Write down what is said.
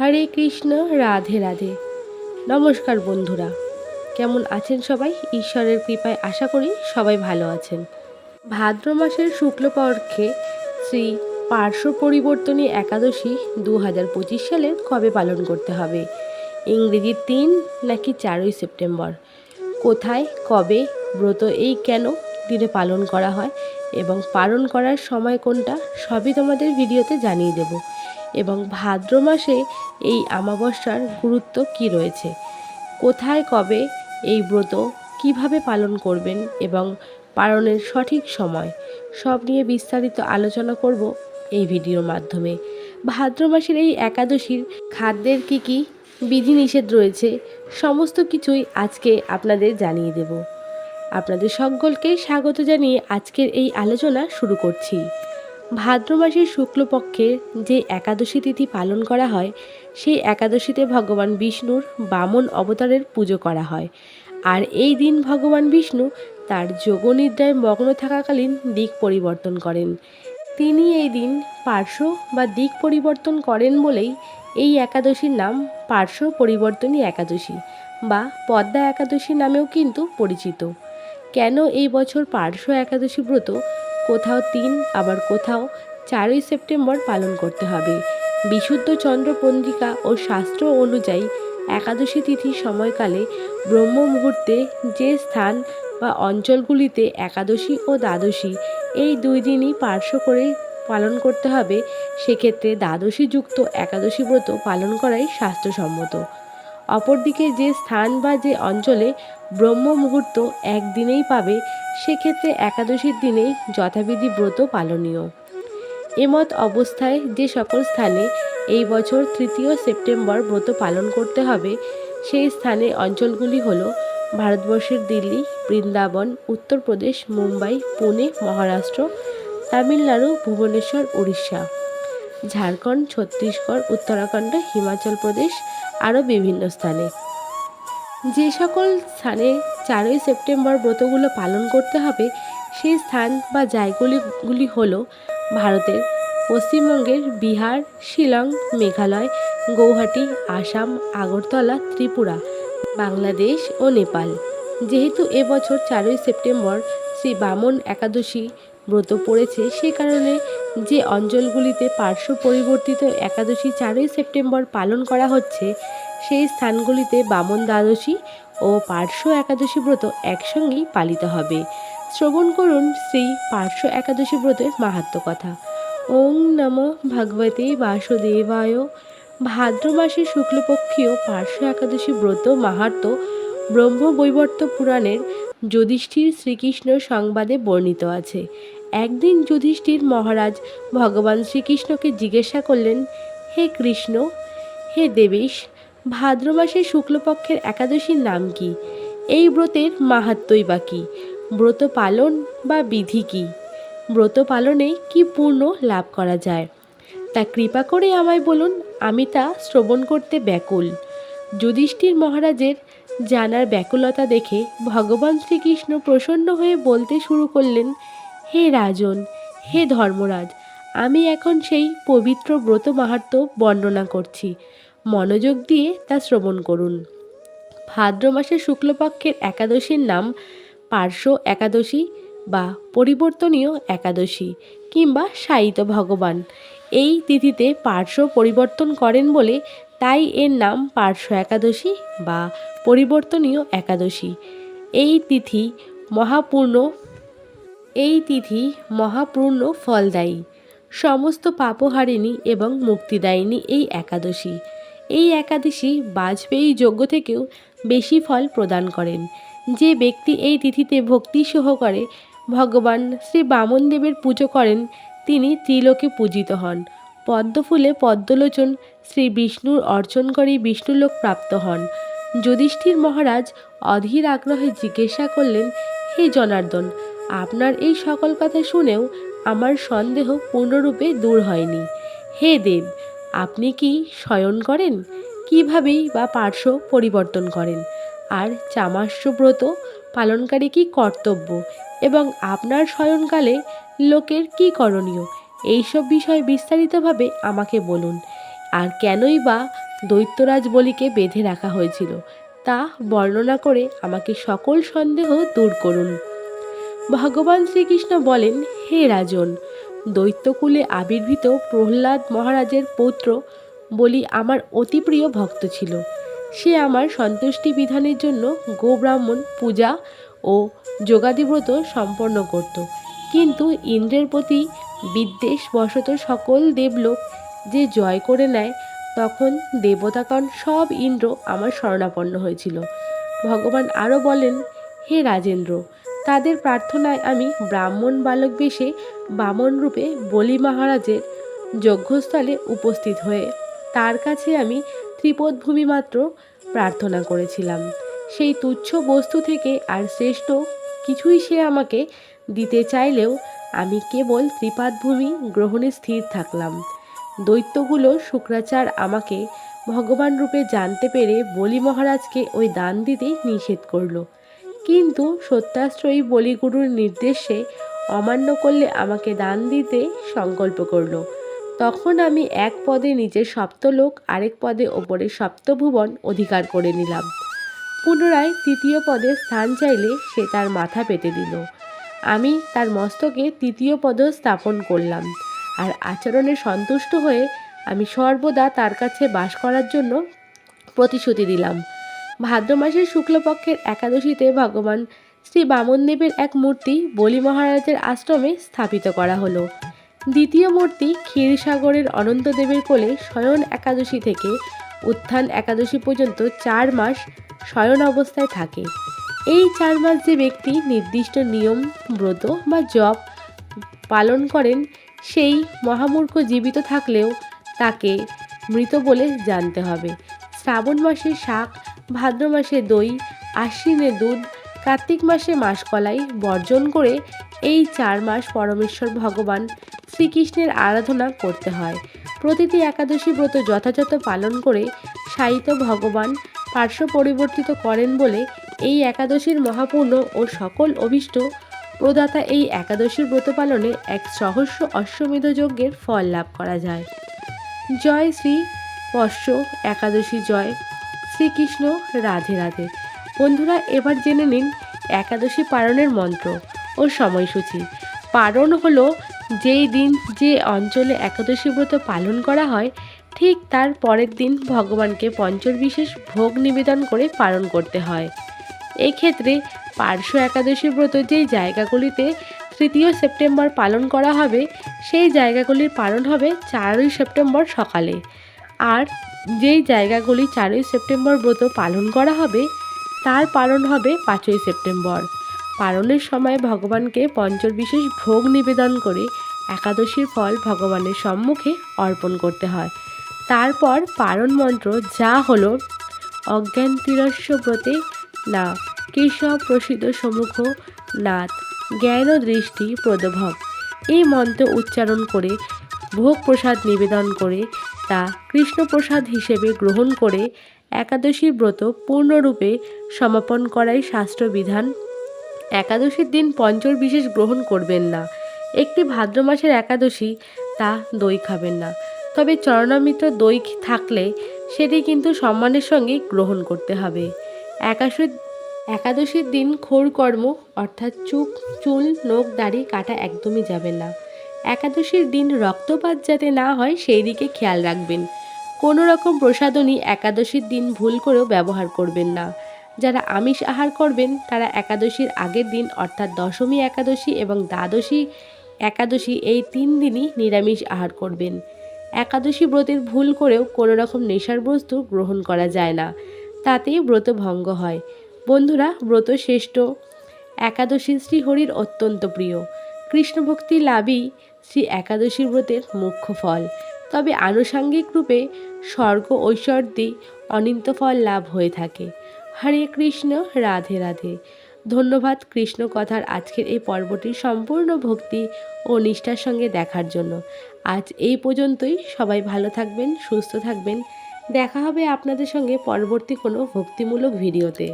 হরে কৃষ্ণ, রাধে রাধে। নমস্কার বন্ধুরা। কেমন আছেন সবাই? ঈশ্বরের কৃপায় আশা করি সবাই ভালো আছেন। ভাদ্র মাসের শুক্লপক্ষে শ্রী পার্শ্ব পরিবর্তনী একাদশী দু হাজার পঁচিশ সালে কবে পালন করতে হবে? ইংরেজি তিন নাকি চারই সেপ্টেম্বর? কোথায়, কবে, ব্রত এই কেন দিনে পালন করা হয় এবং পালন করার সময় কোনটা, সবই তোমাদের ভিডিওতে জানিয়ে দেব। এবং ভাদ্র মাসে এই আমাবস্যার গুরুত্ব কি রয়েছে? কোথায়, কবে এই ব্রত কীভাবে পালন করবেন এবং পালনের সঠিক সময়? সব নিয়ে বিস্তারিত আলোচনা করব এই ভিডিওর মাধ্যমে। ভাদ্র মাসের এই একাদশীর খাদ্যের কি কি বিধিনিষেধ রয়েছে, সমস্ত কিছুই আজকে আপনাদের জানিয়ে দেব। আপনাদের সকলকে স্বাগত জানিয়ে আজকের এই আলোচনা শুরু করছি। ভাদ্র মাসের শুক্লপক্ষে যে একাদশী তিথি পালন করা হয়, সেই একাদশীতে ভগবান বিষ্ণুর বামন অবতারের পুজো করা হয়। আর এই দিন ভগবান বিষ্ণু তার যোগনিদ্রায় মগ্ন থাকাকালীন দিক পরিবর্তন করেন। তিনি এই দিন পার্শ্ব বা দিক পরিবর্তন করেন বলেই এই একাদশীর নাম পার্শ্ব পরিবর্তনী একাদশী বা পদ্মা একাদশী নামেও কিন্তু পরিচিত। কেন এই বছর পার্শ্ব একাদশী ব্রত কোথাও তিন, আবার কোথাও চারই সেপ্টেম্বর পালন করতে হবে। বিশুদ্ধ চন্দ্র পঞ্জিকা ও শাস্ত্র অনুযায়ী একাদশী তিথির সময়কালে ব্রহ্ম মুহূর্তে যে স্থান বা অঞ্চলগুলিতে একাদশী ও দ্বাদশী এই দুই দিনই পার্শ্ব করে পালন করতে হবে, সেক্ষেত্রে দ্বাদশী যুক্ত একাদশী ব্রত পালন করাই স্বাস্থ্যসম্মত। অপরদিকে যে স্থান বা যে অঞ্চলে ব্রহ্ম মুহূর্ত একদিনেই পাবে সেক্ষেত্রে একাদশীর দিনেই যথাবিধি ব্রত পালনীয়। এমত অবস্থায় যে সকল স্থানে এই বছর তৃতীয় সেপ্টেম্বর ব্রত পালন করতে হবে, সেই স্থানে অঞ্চলগুলি হল ভারতবর্ষের দিল্লি, বৃন্দাবন, উত্তরপ্রদেশ, মুম্বাই, পুনে, মহারাষ্ট্র, তামিলনাড়ু, ভুবনেশ্বর, উড়িষ্যা। ঝাড়খণ্ড, ছত্তিশগড়, উত্তরাখণ্ড, হিমাচল প্রদেশ আরও বিভিন্ন স্থানে। যে সকল স্থানে চারই সেপ্টেম্বর ব্রতগুলো পালন করতে হবে, সেই স্থান বা জায়গাগুলিগুলি হল ভারতের পশ্চিমবঙ্গের বিহার, শিলং, মেঘালয়, গৌহাটি, আসাম, আগরতলা, ত্রিপুরা, বাংলাদেশ ও নেপাল। যেহেতু এবছর চারই সেপ্টেম্বর শ্রী বামন একাদশী ব্রত পড়েছে, সে কারণে যে অঞ্চলগুলিতে পার্শ্ব পরিবর্তিত একাদশী চারই সেপ্টেম্বর পালন করা হচ্ছে সেই স্থানগুলিতে বামন দ্বাদশী ও পার্শ্ব একাদশী ব্রত একসঙ্গেই পালিত হবে। শ্রবণ করুন শ্রী পার্শ্ব একাদশী ব্রতের মাহাত্ম কথা। ওং নম ভগবতে বাসুদেবায়। ভাদ্র মাসের শুক্লপক্ষীয় পার্শ্ব একাদশী ব্রত মাহাত্ম ব্রহ্মবৈবর্ত পুরাণের যুধিষ্ঠির শ্রীকৃষ্ণ সংবাদে বর্ণিত আছে। একদিন যুধিষ্ঠির মহারাজ ভগবান শ্রীকৃষ্ণকে জিজ্ঞাসা করলেন, হে কৃষ্ণ, হে দেবেশ ভাদ্র মাসের শুক্লপক্ষের একাদশীর নাম কি? এই ব্রতের মাহাত্মই বা কী? ব্রত পালন বা বিধি কী? ব্রত পালনে কি পূর্ণ লাভ করা যায়? তা কৃপা করে আমায় বলুন, আমি তা শ্রবণ করতে ব্যাকুল। যুধিষ্ঠির মহারাজের জানার ব্যাকুলতা দেখে ভগবান শ্রীকৃষ্ণ প্রসন্ন হয়ে বলতে শুরু করলেন, হে রাজন, হে ধর্মরাজ, আমি এখন সেই পবিত্র ব্রত মাহাত্ম বর্ণনা করছি। মনোযোগ দিয়ে তা শ্রবণ করুন। ভাদ্র মাসের শুক্লপক্ষের একাদশীর নাম পার্শ্ব একাদশী বা পরিবর্তনীয় একাদশী কিংবা সাহিত্য ভগবান। এই তিথিতে পার্শ্ব পরিবর্তন করেন বলে তাই এর নাম পার্শ্ব একাদশী বা পরিবর্তনীয় একাদশী। এই তিথি মহাপূর্ণ, এই তিথি মহাপূর্ণ ফলদায়ী। সমস্ত পাপহারিণী এবং মুক্তিদায়িনী এই একাদশী। এই একাদশী বাজপেয়ী যজ্ঞ থেকেও বেশি ফল প্রদান করেন। যে ব্যক্তি এই তিথিতে ভক্তি সহকারে ভগবান শ্রী বামনদেবের পুজো করেন, তিনি ত্রিলোকে পূজিত হন। পদ্মফুলে পদ্মলোচন শ্রী বিষ্ণুর অর্চন করে বিষ্ণুলোক প্রাপ্ত হন। যুধিষ্ঠির মহারাজ অধীর আগ্রহে জিজ্ঞাসা করলেন, হে জনার্দন, আপনার এই সকল কথা শুনেও আমার সন্দেহ পূর্ণরূপে দূর হয়নি। হে দেব আপনি কি শয়ন করেন? কিভাবেই বা পার্শ্ব পরিবর্তন করেন? আর চামাস্য ব্রত পালনকারী কি কর্তব্য? এবং আপনার শয়নকালে লোকের কি করণীয়? এইসব বিষয় বিস্তারিতভাবে আমাকে বলুন। আর কেনই বা দৈত্যরাজ বলিকে বেঁধে রাখা হয়েছিল, তা বর্ণনা করে আমাকে সকল সন্দেহ দূর করুন। ভগবান শ্রীকৃষ্ণ বলেন, হে রাজন দৈত্যকুলে আবির্ভূত প্রহ্লাদ মহারাজের পৌত্র বলি আমার অতি প্রিয় ভক্ত ছিল। সে আমার সন্তুষ্টি বিধানের জন্য গোব্রাহ্মণ পূজা ও যোগাদিব্রত সম্পন্ন করত। কিন্তু ইন্দ্রের প্রতি বিদ্বেষ বশত সকল দেবলোক যে জয় করে নেয়, তখন দেবতাগণ সব ইন্দ্র আমার শরণাপন্ন হয়েছিল। ভগবান আরও বলেন, হে রাজেন্দ্র তাদের প্রার্থনায় আমি ব্রাহ্মণ বালক বেশে বামন রূপে বলি মহারাজের যজ্ঞস্থলে উপস্থিত হয়ে তার কাছে আমি ত্রিপদ ভূমি মাত্র প্রার্থনা করেছিলাম। সেই তুচ্ছ বস্তু থেকে আর শ্রেষ্ঠ কিছুই সে আমাকে দিতে চাইলেও আমি কেবল ত্রিপাদভূমি গ্রহণে স্থির থাকলাম। দৈত্যগুলো শুক্রাচার আমাকে ভগবান রূপে জানতে পেরে বলি মহারাজকে ওই দান দিতে নিষেধ করল। কিন্তু সত্যাশ্রয়ী বলিগুরুর নির্দেশে অমান্য করলে আমাকে দান দিতে সংকল্প করল। তখন আমি এক পদে নিজের সপ্তলোক, আরেক পদে ওপরে সপ্তভুবন অধিকার করে নিলাম। পুনরায় তৃতীয় পদে স্থান চাইলে সে তার মাথা পেতে দিল। আমি তার মস্তকে তৃতীয় পদ স্থাপন করলাম আর আচরণে সন্তুষ্ট হয়ে আমি সর্বদা তার কাছে বাস করার জন্য প্রতিশ্রুতি দিলাম। ভাদ্র মাসের শুক্লপক্ষের একাদশীতে ভগবান শ্রী বামনদেবের এক মূর্তি বলি মহারাজের আশ্রমে স্থাপিত করা হলো। দ্বিতীয় মূর্তি ক্ষীরসাগরের অনন্তদেবের কোলে শয়ন একাদশী থেকে উত্থান একাদশী পর্যন্ত চার মাস শয়ন অবস্থায় থাকে। এই চার মাস যে ব্যক্তি নির্দিষ্ট নিয়ম, ব্রত বা জপ পালন করেন, সেই মহামূর্খ জীবিত থাকলেও তাকে মৃত বলে জানতে হবে। শ্রাবণ মাসে শাক ভাদ্র মাসে দই, আশ্বিনে দুধ, কার্তিক মাসে মাসকলাই বর্জন করে এই চার মাস পরমেশ্বর ভগবান শ্রীকৃষ্ণের আরাধনা করতে হয়। প্রতিটি একাদশী ব্রত যথাযথ পালন করে সাহিত্য ভগবান পার্শ্ব পরিবর্তিত করেন বলে এই একাদশীর মহাপূর্ণ ও সকল অভিষ্ট প্রদাতা এই একাদশীর ব্রত পালনে এক সহস্র অশ্বমেধ যজ্ঞের ফল লাভ করা যায়। জয় শ্রী পশ্চ একাদশী জয়। শ্রীকৃষ্ণ রাধে রাধে। বন্ধুরা, এবার জেনে নিন একাদশী পালনের মন্ত্র ও সময়সূচি। পারণ হলো যেই দিন যে অঞ্চলে একাদশী ব্রত পালন করা হয়, ঠিক তার পরের দিন ভগবানকে পঞ্চবিশেষ ভোগ নিবেদন করে পালন করতে হয়। এক্ষেত্রে পার্শ্ব একাদশী ব্রত যেই জায়গাগুলিতে তৃতীয় সেপ্টেম্বর পালন করা হবে, সেই জায়গাগুলির পালন হবে চারই সেপ্টেম্বর সকালে। আর যেই জায়গাগুলি চারই সেপ্টেম্বর ব্রত পালন করা হবে, তার পালন হবে পাঁচই সেপ্টেম্বর। পালনের সময় ভগবানকে পঞ্চবিশেষ ভোগ নিবেদন করে একাদশীর ফল ভগবানের সম্মুখে অর্পণ করতে হয়। তারপর পারণ মন্ত্র যা হলো, অজ্ঞান তিরস্য ব্রতে না কেশব প্রসিদ্ধ সম্মুখ নাথ জ্ঞান দৃষ্টি প্রদভব। এই মন্ত্র উচ্চারণ করে ভোগ প্রসাদ নিবেদন করে তা কৃষ্ণপ্রসাদ হিসেবে গ্রহণ করে একাদশীর ব্রত পূর্ণরূপে সমাপন করাই শাস্ত্রবিধান। একাদশীর দিন পঞ্চর বিশেষ গ্রহণ করবেন না। একটি ভাদ্র মাসের একাদশী, তা দই খাবেন না। তবে চরণামিত্র দই থাকলে সেটি কিন্তু সম্মানের সঙ্গে গ্রহণ করতে হবে। একাশী একাদশীর দিন খোরকর্ম, অর্থাৎ চুপ চুল, নখ, দাড়ি, কাটা একদমই যাবে না। একাদশীর দিন রক্তপাত যাতে না হয়, সেই দিকে খেয়াল রাখবেন। কোনো রকম প্রসাদনী একাদশীর দিন ভুল করেও ব্যবহার করবেন না। যারা আমিষ আহার করবেন, তারা একাদশীর আগের দিন, অর্থাৎ দশমী একাদশী এবং দ্বাদশী একাদশী, এই তিন দিনই নিরামিষ আহার করবেন। একাদশী ব্রতের ভুল করেও কোনো রকম নেশার বস্তু গ্রহণ করা যায় না। তাতেই ব্রত ভঙ্গ হয়। বন্ধুরা, ব্রত শ্রেষ্ঠ। একাদশী শ্রীহরির অত্যন্ত প্রিয়। কৃষ্ণভক্তি লাভই শ্রী একাদশী ব্রতের মুখ্য ফল। তবে আনুষাঙ্গিক রূপে স্বর্গ ঐশ্বর্যে অনিন্ত ফল লাভ হয়ে থাকে। হরে কৃষ্ণ, রাধে রাধে। ধন্যবাদ কৃষ্ণ কথার আজকের এই পর্বটি সম্পূর্ণ ভক্তি ও নিষ্ঠার সঙ্গে দেখার জন্য। আজ এই পর্যন্তই। সবাই ভালো থাকবেন, সুস্থ থাকবেন। দেখা হবে আপনাদের সঙ্গে পরবর্তী কোনো ভক্তিমূলক ভিডিওতে।